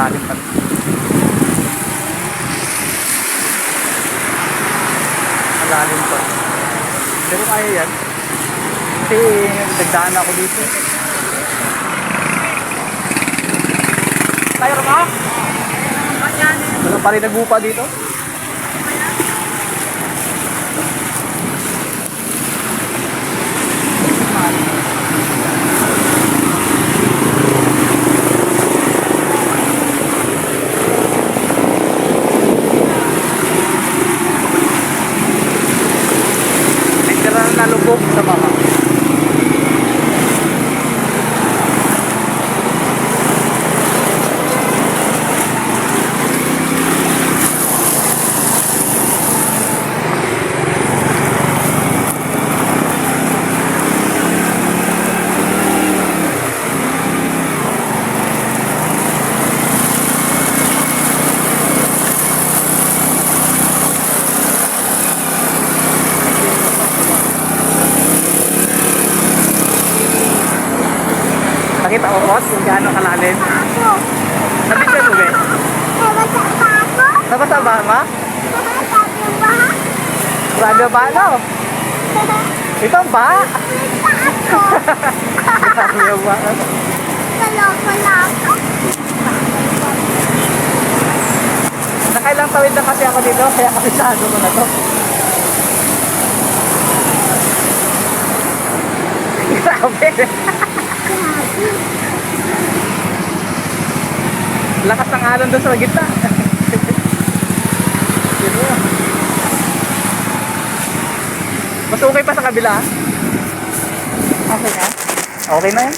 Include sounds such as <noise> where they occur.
malalim pa. Malalim pa. Pero kaya yan. Kasi nagdaan ako dito. Tayo ba? Wala pa rin nagupa dito? Sa baba. Nakita ko boss kung gaano kalalim. Ako. Nabityan mo ba? Nabasa pa ako. Nabasa ba ma? Sabi ba? Grabe ba no? Ito ba? Ako. Grabe ba? Kaloko na ako. Nakailang tawid na kasi ako dito, kaya kabisado ko na to. <laughs> Grabe. Lakas ng alon doon sa gitna. Mas okay pa sa kabila. Okay na? Okay na yan.